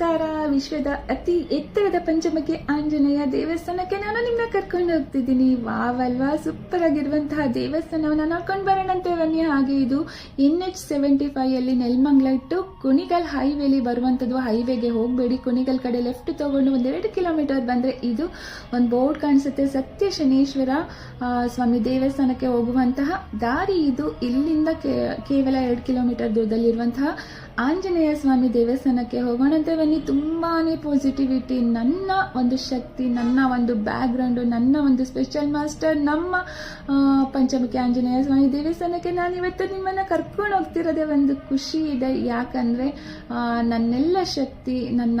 ನಮಸ್ಕಾರ. ವಿಶ್ವದ ಅತಿ ಎತ್ತರದ ಪಂಚಮಕ್ಕೆ ಆಂಜನೇಯ ದೇವಸ್ಥಾನಕ್ಕೆ ನಾನು ನಿಮ್ಮನ್ನ ಕರ್ಕೊಂಡು ಹೋಗ್ತಿದ್ದೀನಿ. ವಾವಲ್ವಾ ಸೂಪರ್ ಆಗಿರುವಂತಹ ದೇವಸ್ಥಾನವನ್ನು ನೋಡ್ಕೊಂಡು ಬರೋಣಂತೆ ಬನ್ನಿ. ಹಾಗೆ ಇದು ಎನ್ ಎಚ್ ಸೆವೆಂಟಿ ಫೈವ್ ಅಲ್ಲಿ ನೆಲ್ಮಂಗ್ಲ ಟು ಕುಣಿಗಲ್ ಹೈವೇಲಿ ಬರುವಂಥದ್ದು ಹೈವೇಗೆ ಹೋಗಬೇಡಿ. ಕುಣಿಗಲ್ ಕಡೆ ಲೆಫ್ಟ್ ತಗೊಂಡು ಒಂದೆರಡು ಕಿಲೋಮೀಟರ್ ಬಂದ್ರೆ ಇದು ಒಂದು ಬೋರ್ಡ್ ಕಾಣಿಸುತ್ತೆ. ಸತ್ಯ ಶನೇಶ್ವರ ಸ್ವಾಮಿ ದೇವಸ್ಥಾನಕ್ಕೆ ಹೋಗುವಂತಹ ದಾರಿ ಇದು. ಇಲ್ಲಿಂದ ಕೇವಲ ಎರಡು ಕಿಲೋಮೀಟರ್ ದೂರದಲ್ಲಿರುವಂತಹ ಆಂಜನೇಯ ಸ್ವಾಮಿ ದೇವಸ್ಥಾನಕ್ಕೆ ಹೋಗೋಣಂತೆ ಬನ್ನಿ. ತುಂಬಾ ಪಾಸಿಟಿವಿಟಿ ನನ್ನ ಒಂದು ಶಕ್ತಿ, ನನ್ನ ಒಂದು ಬ್ಯಾಕ್ಗ್ರೌಂಡು ನನ್ನ ಒಂದು ಸ್ಪೆಷಲ್ ಮಾಸ್ಟರ್ ನಮ್ಮ ಪಂಚಮುಖಿ ಆಂಜನೇಯ ಸ್ವಾಮಿ ದೇವಸ್ಥಾನಕ್ಕೆ ನಾನು ಇವತ್ತು ನಿಮ್ಮನ್ನು ಕರ್ಕೊಂಡು ಹೋಗ್ತಿರೋದೇ ಒಂದು ಖುಷಿ ಇದೆ. ಯಾಕಂದರೆ ನನ್ನೆಲ್ಲ ಶಕ್ತಿ, ನನ್ನ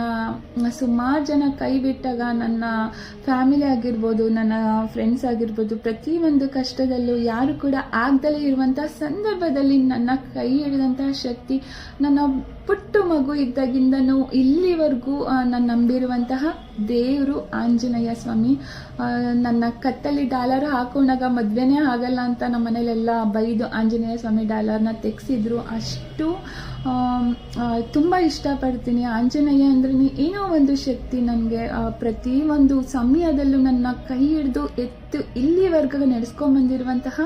ಸುಮಾರು ಜನ ಕೈ ಬಿಟ್ಟಾಗ ನನ್ನ ಫ್ಯಾಮಿಲಿ ಆಗಿರ್ಬೋದು, ನನ್ನ ಫ್ರೆಂಡ್ಸ್ ಆಗಿರ್ಬೋದು, ಪ್ರತಿಯೊಂದು ಕಷ್ಟದಲ್ಲೂ ಯಾರು ಕೂಡ ಆಗ್ದಲೇ ಇರುವಂಥ ಸಂದರ್ಭದಲ್ಲಿ ನನ್ನ ಕೈ ಹಿಡಿದಂತಹ ಶಕ್ತಿ, ನನ್ನ ಪುಟ್ಟು ಮಗು ಇದ್ದಾಗಿಂದನೂ ಇಲ್ಲಿವರೆಗೂ ನಾನು ನಂಬಿರುವಂತಹ ದೇವರು ಆಂಜನೇಯ ಸ್ವಾಮಿ ನನ್ನ ಕತ್ತಲ್ಲಿ ಡಾಲರ್ ಹಾಕೊಂಡಾಗ ಮದ್ವೆನೇ ಆಗಲ್ಲ ಅಂತ ನಮ್ಮ ಮನೇಲೆಲ್ಲ ಬೈದು ಆಂಜನೇಯ ಸ್ವಾಮಿ ಡಾಲರ್ನ ತೆಗೆಸಿದ್ರು. ಅಷ್ಟು ತುಂಬ ಇಷ್ಟಪಡ್ತೀನಿ. ಆಂಜನೇಯ ಅಂದ್ರೆ ಏನೋ ಒಂದು ಶಕ್ತಿ ನನಗೆ. ಪ್ರತಿ ಒಂದು ಸಮಯದಲ್ಲೂ ನನ್ನ ಕೈ ಹಿಡಿದು ಎತ್ತು ಇಲ್ಲಿವರೆಗೂ ನಡೆಸ್ಕೊಂಬಂದಿರುವಂತಹ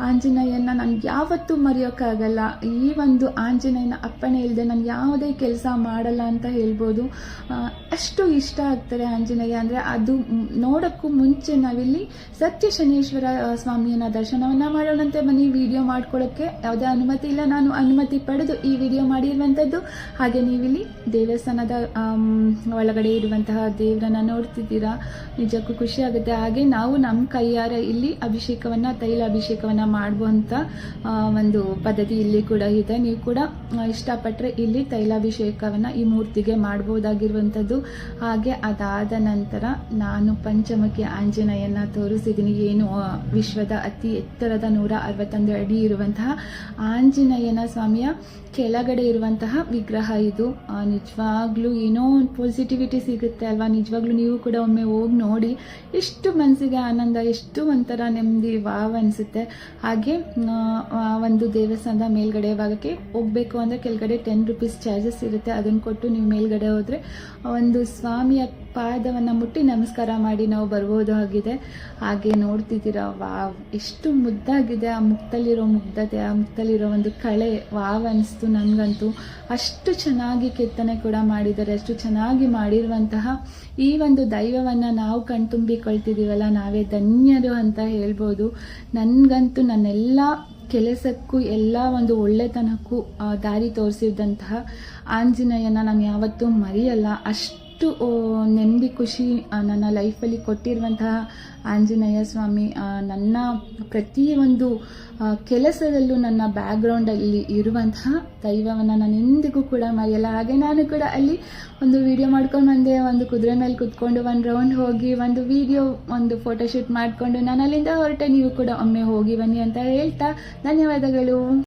ಆಂಜನೇಯನ ನನ್ಗೆ ಯಾವತ್ತೂ ಮರೆಯೋಕ್ಕಾಗಲ್ಲ. ಈ ಒಂದು ಆಂಜನೇಯನ ಅಪ್ಪಣೆ ಇಲ್ಲದೆ ನಾನು ಯಾವುದೇ ಕೆಲಸ ಮಾಡಲ್ಲ ಅಂತ ಹೇಳ್ಬೋದು. ಅಷ್ಟು ಇಷ್ಟ ಆಗ್ತಾರೆ ಆಂಜನೇಯ ಅಂದರೆ ಅದು ನೋಡೋಕ್ಕೂ ಮುಂಚೆ ನಾವಿಲ್ಲಿ ಸತ್ಯ ಶನೇಶ್ವರ ಸ್ವಾಮಿಯನ್ನ ದರ್ಶನವನ್ನ ಮಾಡೋಣಂತೆ ಬನ್ನಿ. ವಿಡಿಯೋ ಮಾಡ್ಕೊಳ್ಳೋಕ್ಕೆ ಯಾವುದೇ ಅನುಮತಿ ಇಲ್ಲ. ನಾನು ಅನುಮತಿ ಪಡೆದು ಈ ವಿಡಿಯೋ ಮಾಡಿರುವಂಥದ್ದು ಹಾಗೆ ನೀವಿಲ್ಲಿ ದೇವಸ್ಥಾನದ ಒಳಗಡೆ ಇರುವಂತಹ ದೇವರನ್ನ ನೋಡ್ತಿದ್ದೀರಾ. ನಿಜಕ್ಕೂ ಖುಷಿ ಆಗುತ್ತೆ. ಹಾಗೆ ನಾವು ನಮ್ಮ ಕೈಯಾರ ಇಲ್ಲಿ ಅಭಿಷೇಕವನ್ನ, ತೈಲ ಅಭಿಷೇಕವನ್ನ ಮಾಡುವಂತ ಒಂದು ಪದ್ಧತಿ ಇಲ್ಲಿ ಕೂಡ ಇದೆ. ನೀವು ಕೂಡ ಇಷ್ಟಪಟ್ಟರೆ ಇಲ್ಲಿ ತೈಲಾಭಿಷೇಕವನ್ನ ಈ ಮೂರ್ತಿಗೆ ಮಾಡಬಹುದಾಗಿರುವಂಥದ್ದು ಹಾಗೆ ಅದಾದ ನಂತರ ನಾನು ಪಂಚಮುಖಿ ಆಂಜನೇಯನ ತೋರಿಸಿದ್ದೀನಿ ಏನು ವಿಶ್ವದ ಅತಿ ಎತ್ತರದ ನೂರ ಅರವತ್ತೊಂದು ಅಡಿ ಇರುವಂತಹ ಆಂಜನೇಯನ ಸ್ವಾಮಿಯ ಕೆಳಗಡೆ ಇರುವಂತಹ ವಿಗ್ರಹ ಇದು. ನಿಜವಾಗ್ಲೂ ಏನೋ ಒಂದು ಪಾಸಿಟಿವಿಟಿ ಸಿಗುತ್ತೆ ಅಲ್ವಾ? ನಿಜವಾಗ್ಲೂ ನೀವು ಕೂಡ ಒಮ್ಮೆ ಹೋಗಿ ನೋಡಿ. ಎಷ್ಟು ಮನಸ್ಸಿಗೆ ಆನಂದ, ಎಷ್ಟು ಒಂಥರ ನೆಮ್ಮದಿ, ವಾವ್ ಅನಿಸುತ್ತೆ. ಹಾಗೆ ಒಂದು ದೇವಸ್ಥಾನದ ಮೇಲ್ಗಡೆ ಭಾಗಕ್ಕೆ ಹೋಗಬೇಕು ಅಂದರೆ ಕೆಳಗಡೆ ಟೆನ್ ರುಪೀಸ್ ಚಾರ್ಜಸ್ ಇರುತ್ತೆ. ಅದನ್ನು ಕೊಟ್ಟು ನೀವು ಮೇಲ್ಗಡೆ ಹೋದರೆ ಒಂದು ಸ್ವಾಮಿಯ ಪಾದವನ್ನು ಮುಟ್ಟಿ ನಮಸ್ಕಾರ ಮಾಡಿ ನಾವು ಬರ್ಬೋದು ಆಗಿದೆ ಹಾಗೆ ನೋಡ್ತಿದ್ದೀರಾ, ವಾವ್ ಎಷ್ಟು ಮುದ್ದಾಗಿದೆ ಆ ಮುಖದಲ್ಲಿರೋ ಮುಗ್ಧತೆ, ಆ ಮುಕ್ತಲ್ಲಿರೋ ಒಂದು ಕಳೆ. ವಾವ್ ಅನಿಸ್ತು ನನಗಂತೂ. ಅಷ್ಟು ಚೆನ್ನಾಗಿ ಕೆತ್ತನೆ ಕೂಡ ಮಾಡಿದ್ದಾರೆ, ಅಷ್ಟು ಚೆನ್ನಾಗಿ ಮಾಡಿರುವಂತಹ ಈ ಒಂದು ದೈವವನ್ನು ನಾವು ಕಣ್ತುಂಬಿಕೊಳ್ತಿದ್ದೀವಲ್ಲ ನಾವೇ ಧನ್ಯರು ಅಂತ ಹೇಳ್ಬೋದು. ನನಗಂತೂ ನನ್ನೆಲ್ಲ ಕೆಲಸಕ್ಕೂ, ಎಲ್ಲ ಒಂದು ಒಳ್ಳೆತನಕ್ಕೂ ದಾರಿ ತೋರಿಸಿದಂತಹ ಆಂಜನೇಯನ ನಾನು ಯಾವತ್ತೂ ಮರೆಯಲ್ಲ. ಅಷ್ಟು ಆ, ನೆಮ್ಮದಿ ಖುಷಿ ನನ್ನ ಲೈಫಲ್ಲಿ ಕೊಟ್ಟಿರುವಂತಹ ಆಂಜನೇಯ ಸ್ವಾಮಿ ನನ್ನ ಪ್ರತಿಯೊಂದು ಕೆಲಸದಲ್ಲೂ ನನ್ನ ಬ್ಯಾಕ್ಗ್ರೌಂಡಲ್ಲಿ ಇರುವಂತಹ ದೈವವನ್ನು ನಾನು ಎಂದಿಗೂ ಕೂಡ ಮರೆಯಲ್ಲ. ಹಾಗೆ ನಾನು ಕೂಡ ಅಲ್ಲಿ ಒಂದು ವಿಡಿಯೋ ಮಾಡ್ಕೊಂಡು ಬಂದೆ. ಒಂದು ಕುದುರೆ ಮೇಲೆ ಕುತ್ಕೊಂಡು ಒಂದು ರೌಂಡ್ ಹೋಗಿ ಒಂದು ವಿಡಿಯೋ ಒಂದು ಫೋಟೋಶೂಟ್ ಮಾಡಿಕೊಂಡು ನಾನು ಅಲ್ಲಿಂದ ಹೊರಟೆ ನೀವು ಕೂಡ ಒಮ್ಮೆ ಹೋಗಿ ಬನ್ನಿ ಅಂತ ಹೇಳ್ತಾ ಧನ್ಯವಾದಗಳು.